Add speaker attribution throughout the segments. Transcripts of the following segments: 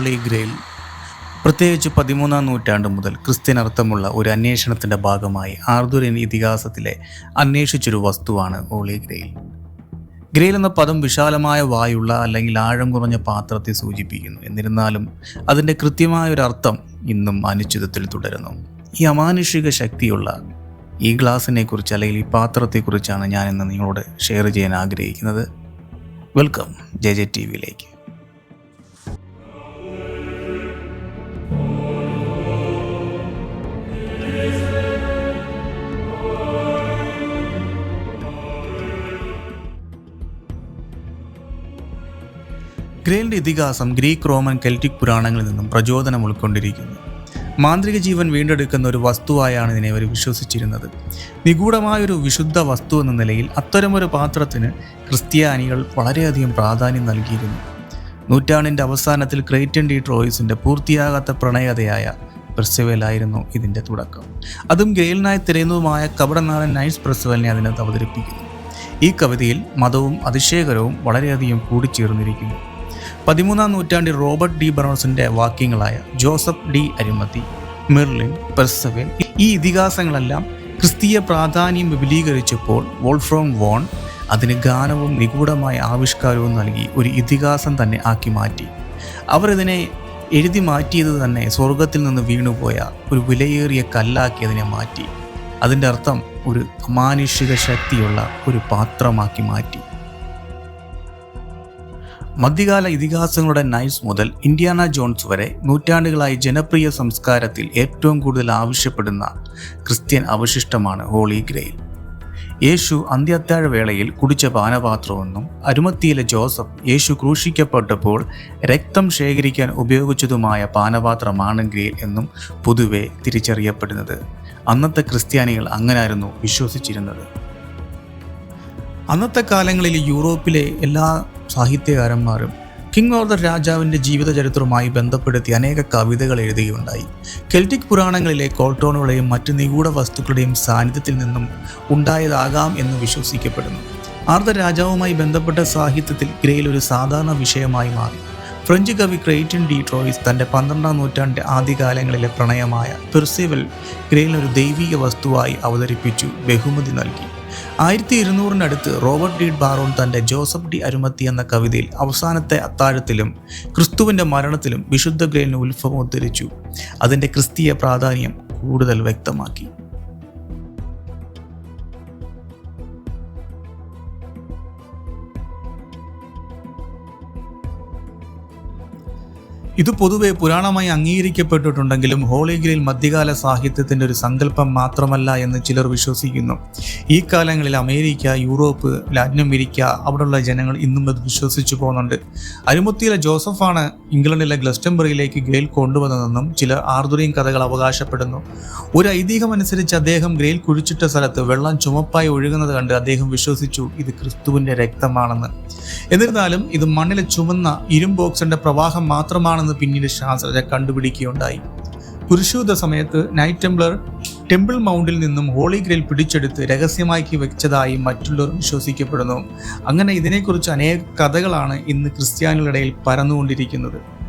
Speaker 1: Holy grail പ്രത്യേകിച്ച് പതിമൂന്നാം നൂറ്റാണ്ട് മുതൽ ക്രിസ്ത്യൻ അർത്ഥമുള്ള ഒരു അന്വേഷണത്തിന്റെ ഭാഗമായി ആർദുരൻ ഇതിഹാസത്തിലെ അന്വേഷിച്ചൊരു വസ്തുവാണ് ഹോളി ഗ്രെയിൽ. ഗ്രെയിൽ എന്ന പദം വിശാലമായ വായുള്ള അല്ലെങ്കിൽ ആഴം കുറഞ്ഞ പാത്രത്തെ സൂചിപ്പിക്കുന്നു. എന്നിരുന്നാലും അതിന്റെ കൃത്യമായ ഒരു അർത്ഥം ഇന്നും അനിശ്ചിതത്തിൽ തുടരുന്നു. ഈ അമാനുഷിക ശക്തിയുള്ള ഈ ഗ്ലാസിനെ കുറിച്ച് അല്ലെങ്കിൽ ഈ പാത്രത്തെക്കുറിച്ചാണ് ഞാൻ നിങ്ങളോട് ഷെയർ ചെയ്യാൻ ആഗ്രഹിക്കുന്നത്. വെൽക്കം. ജെ ജെ ടി വിയിലേക്ക്. ഗ്രേലിന്റെ ഇതിഹാസം ഗ്രീക്ക് റോമൻ കെൽറ്റിക് പുരാണങ്ങളിൽ നിന്നും പ്രചോദനം ഉൾക്കൊണ്ടിരിക്കുന്നു. മാന്ത്രിക ജീവൻ വീണ്ടെടുക്കുന്ന ഒരു വസ്തുവായാണ് ഇതിനെ അവർ വിശ്വസിച്ചിരുന്നത്. നിഗൂഢമായൊരു വിശുദ്ധ വസ്തു എന്ന നിലയിൽ അത്തരമൊരു പാത്രത്തിന് ക്രിസ്ത്യാനികൾ വളരെയധികം പ്രാധാന്യം നൽകിയിരുന്നു. നൂറ്റാണ്ടിന്റെ അവസാനത്തിൽ ക്രൈറ്റൻ ഡി ട്രോയിസിന്റെ പൂർത്തിയാകാത്ത പ്രണയതയായ പ്രസവലായിരുന്നു ഇതിന്റെ തുടക്കം. അതും ഗ്രേലിനായി തിരയുന്നതുമായ കപടനാടൻ നൈറ്റ്സ് പ്രസവലിനെ അതിനകത്ത് അവതരിപ്പിക്കുന്നു. ഈ കവിതയിൽ മതവും അതിശയകരവും വളരെയധികം കൂടിച്ചേർന്നിരിക്കുന്നു. പതിമൂന്നാം നൂറ്റാണ്ടിൽ റോബർട്ട് ഡി ബ്രൗൺസിന്റെ വാക്യങ്ങളായ Joseph de Arimathea Merlin Perceval ഈ ഇതിഹാസങ്ങളെല്ലാം ക്രിസ്തീയ പ്രാധാന്യം വിപുലീകരിച്ചപ്പോൾ വോൾഫ്രോം വോൺ അതിന് ഗാനവും നിഗൂഢമായ ആവിഷ്കാരവും നൽകി ഒരു ഇതിഹാസം തന്നെ ആക്കി മാറ്റി. അവർ ഇതിനെ എഴുതി മാറ്റിയത് തന്നെ സ്വർഗത്തിൽ നിന്ന് വീണുപോയ ഒരു വിലയേറിയ കല്ലാക്കി അതിനെ മാറ്റി. അതിന്റെ അർത്ഥം ഒരു അമാനുഷിക ശക്തിയുള്ള ഒരു പാത്രമാക്കി മാറ്റി. മധ്യകാല ഇതിഹാസങ്ങളുടെ നൈസ് മുതൽ ഇന്ത്യാന ജോൺസ് വരെ നൂറ്റാണ്ടുകളായി ജനപ്രിയ സംസ്കാരത്തിൽ ഏറ്റവും കൂടുതൽ ആവശ്യപ്പെടുന്ന ക്രിസ്ത്യൻ അവശിഷ്ടമാണ് ഹോളി ഗ്രെയിൽ. യേശു അന്ത്യത്താഴ വേളയിൽ കുടിച്ച പാനപാത്രമെന്നും അരുമത്തിയിലെ ജോസഫ് യേശു ക്രൂശിക്കപ്പെട്ടപ്പോൾ രക്തം ശേഖരിക്കാൻ ഉപയോഗിച്ചതുമായ പാനപാത്രമാണ് ഗ്രെയിൽ എന്നും പൊതുവെ തിരിച്ചറിയപ്പെടുന്നത്. അന്നത്തെ ക്രിസ്ത്യാനികൾ അങ്ങനായിരുന്നു വിശ്വസിച്ചിരുന്നത്. അന്നത്തെ കാലങ്ങളിൽ യൂറോപ്പിലെ എല്ലാ സാഹിത്യകാരന്മാരും കിങ് ഓർദർ രാജാവിന്റെ ജീവിതചരിത്രവുമായി ബന്ധപ്പെടുത്തി അനേക കവിതകൾ എഴുതുകയുണ്ടായി. കെൽറ്റിക് പുരാണങ്ങളിലെ കോൾട്ടോണുകളെയും മറ്റ് നിഗൂഢ വസ്തുക്കളുടെയും സാന്നിധ്യത്തിൽ നിന്നും ഉണ്ടായതാകാം എന്ന് വിശ്വസിക്കപ്പെടുന്നു. ആർദർ രാജാവുമായി ബന്ധപ്പെട്ട സാഹിത്യത്തിൽ ഗ്രേയിൽ ഒരു സാധാരണ വിഷയമായി മാറി. ഫ്രഞ്ച് കവി ക്രെയ്റ്റൻ ഡി ട്രോയിസ് തന്റെ പന്ത്രണ്ടാം നൂറ്റാണ്ടിന്റെ ആദ്യകാലങ്ങളിലെ പ്രണയമായ പെർസിവൽ ഗ്രേയിൽ ഒരു ദൈവിക വസ്തുവായി അവതരിപ്പിച്ചു ബഹുമതി നൽകി. ആയിരത്തി ഇരുന്നൂറിനടുത്ത് റോബർട്ട് ഡി ബാറോൺ തന്റെ ജോസഫ് ഡി അരുമത്തി എന്ന കവിതയിൽ അവസാനത്തെ അത്താഴത്തിലും ക്രിസ്തുവിന്റെ മരണത്തിലും വിശുദ്ധ ഗ്രേലിന് ഉത്ഭവം ഉദ്ധരിച്ചു. അതിന്റെ ക്രിസ്തീയ പ്രാധാന്യം കൂടുതൽ വ്യക്തമാക്കി. ഇത് പൊതുവെ പുരാണമായി അംഗീകരിക്കപ്പെട്ടിട്ടുണ്ടെങ്കിലും ഹോളി മധ്യകാല സാഹിത്യത്തിന്റെ ഒരു സങ്കല്പം മാത്രമല്ല എന്ന് ചിലർ വിശ്വസിക്കുന്നു. ഈ കാലങ്ങളിൽ അമേരിക്ക യൂറോപ്പ് ലാറ്റിൻ അമേരിക്ക അവിടെയുള്ള ജനങ്ങൾ ഇന്നും അത് വിശ്വസിച്ചു പോകുന്നുണ്ട്. അരുമുത്തിയിലെ ജോസഫാണ് ഇംഗ്ലണ്ടിലെ ഗ്ലസ്റ്റംബറിയിലേക്ക് ഗ്രെയിൽ കൊണ്ടുവന്നതെന്നും ചില ആർദുറിയൻ കഥകൾ അവകാശപ്പെടുന്നു. ഒരു ഐതിഹ്യം അനുസരിച്ച് അദ്ദേഹം ഗ്രെയിൽ കുഴിച്ചിട്ട സ്ഥലത്ത് വെള്ളം ചുമപ്പായി ഒഴുകുന്നത് കണ്ട് അദ്ദേഹം വിശ്വസിച്ചു ഇത് ക്രിസ്തുവിന്റെ രക്തമാണെന്ന്. എന്നിരുന്നാലും ഇത് മണ്ണിലെ ചുമന്ന ഇരുമ്പോക്സിന്റെ പ്രവാഹം മാത്രമാണെന്ന് പിന്നീട് ശാസ്ത്രജ്ഞർ കണ്ടുപിടിക്കുകയുണ്ടായി. കുരിശുദ്ധ സമയത്ത് നൈറ്റ് ടെംപ്ലർ ടെമ്പിൾ മൗണ്ടിൽ നിന്നും ഹോളി ഗ്രേൽ പിടിച്ചെടുത്ത് രഹസ്യമാക്കി വെച്ചതായി മറ്റുള്ളവർ വിശ്വസിക്കപ്പെടുന്നു. അങ്ങനെ ഇതിനെക്കുറിച്ച് അനേക കഥകളാണ് ഇന്ന് ക്രിസ്ത്യാനികളുടെ ഇടയിൽ പരന്നുകൊണ്ടിരിക്കുന്നത്.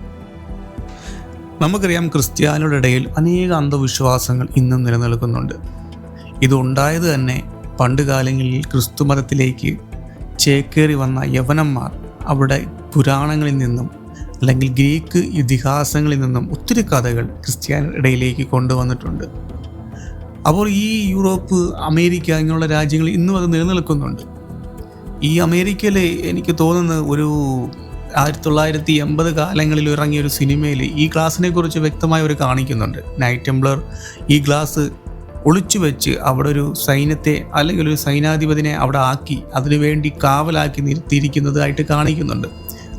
Speaker 1: നമുക്കറിയാം ക്രിസ്ത്യാനികളുടെ ഇടയിൽ അനേക അന്ധവിശ്വാസങ്ങൾ ഇന്നും നിലനിൽക്കുന്നുണ്ട്. ഇതുണ്ടായത് തന്നെ പണ്ട് കാലങ്ങളിൽ ക്രിസ്തു മതത്തിലേക്ക് ചേക്കേറി വന്ന യവനന്മാർ അവിടെ പുരാണങ്ങളിൽ നിന്നും അല്ലെങ്കിൽ ഗ്രീക്ക് ഇതിഹാസങ്ങളിൽ നിന്നും ഒത്തിരി കഥകൾ ക്രിസ്ത്യാനി ഇടയിലേക്ക് കൊണ്ടുവന്നിട്ടുണ്ട്. അപ്പോൾ ഈ യൂറോപ്പ് അമേരിക്ക ഇങ്ങനെയുള്ള രാജ്യങ്ങൾ ഇന്നും അത് നിലനിൽക്കുന്നുണ്ട്. ഈ അമേരിക്കയിൽ എനിക്ക് തോന്നുന്നത് ഒരു ആയിരത്തി തൊള്ളായിരത്തി എൺപത് കാലങ്ങളിൽ ഇറങ്ങിയ ഒരു സിനിമയിൽ ഈ ഗ്ലാസിനെ കുറിച്ച് വ്യക്തമായി അവർ കാണിക്കുന്നുണ്ട്. നൈറ്റ് ടെംപ്ലർ ഈ ഗ്ലാസ് ഒളിച്ചു വെച്ച് അവിടെ ഒരു സൈന്യത്തെ അല്ലെങ്കിൽ ഒരു സൈനാധിപതിനെ അവിടെ ആക്കി അതിനുവേണ്ടി കാവലാക്കി നിർത്തിയിരിക്കുന്നതായിട്ട് കാണിക്കുന്നുണ്ട്.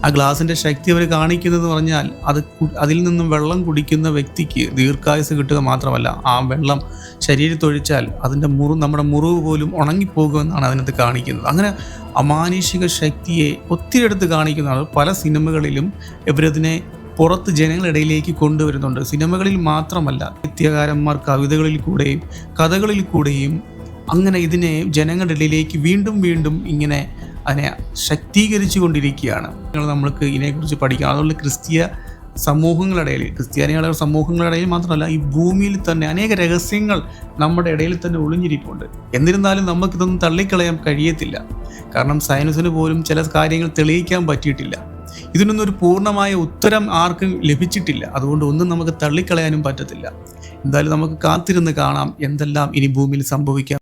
Speaker 1: ആ ഗ്ലാസിന്റെ ശക്തി അവർ കാണിക്കുന്നതെന്ന് പറഞ്ഞാൽ അത് അതിൽ നിന്നും വെള്ളം കുടിക്കുന്ന വ്യക്തിക്ക് ദീർഘായുസ് കിട്ടുക മാത്രമല്ല ആ വെള്ളം ശരീരത്തൊഴിച്ചാൽ അതിന്റെ മുറു നമ്മുടെ മുറിവ് പോലും ഉണങ്ങിപ്പോകുമെന്നാണ് അതിനകത്ത് കാണിക്കുന്നത്. അങ്ങനെ അമാനുഷിക ശക്തിയെ ഒത്തിരി എടുത്ത് കാണിക്കുന്നതാണ്. പല സിനിമകളിലും ഇവരതിനെ പുറത്ത് ജനങ്ങളിടയിലേക്ക് കൊണ്ടുവരുന്നുണ്ട്. സിനിമകളിൽ മാത്രമല്ല നിത്യകാരന്മാർ കവിതകളിൽ കൂടെയും കഥകളിൽ കൂടെയും അങ്ങനെ ഇതിനെ ജനങ്ങളുടെ ഇടയിലേക്ക് വീണ്ടും വീണ്ടും ഇങ്ങനെ അതിനെ ശക്തീകരിച്ചു കൊണ്ടിരിക്കുകയാണ് നമ്മൾക്ക് ഇതിനെക്കുറിച്ച് പഠിക്കാം അതുകൊണ്ട് ക്രിസ്തീയ സമൂഹങ്ങളുടെ ഇടയിൽ ക്രിസ്ത്യാനികളുടെ സമൂഹങ്ങളുടെ ഇടയിൽ മാത്രമല്ല ഈ ഭൂമിയിൽ തന്നെ അനേക രഹസ്യങ്ങൾ നമ്മുടെ ഇടയിൽ തന്നെ ഒളിഞ്ഞിരിപ്പുണ്ട്. എന്നിരുന്നാലും നമുക്കിതൊന്നും തള്ളിക്കളയാൻ കഴിയത്തില്ല. കാരണം സയൻസിന് പോലും ചില കാര്യങ്ങൾ തെളിയിക്കാൻ പറ്റിയിട്ടില്ല. ഇതിനൊന്നും ഒരു പൂർണമായ ഉത്തരം ആർക്കും ലഭിച്ചിട്ടില്ല. അതുകൊണ്ട് ഒന്നും നമുക്ക് തള്ളിക്കളയാനും പറ്റത്തില്ല. എന്തായാലും നമുക്ക് കാത്തിരുന്ന് കാണാം എന്തെല്ലാം ഇനി ഭൂമിയിൽ സംഭവിക്കാം.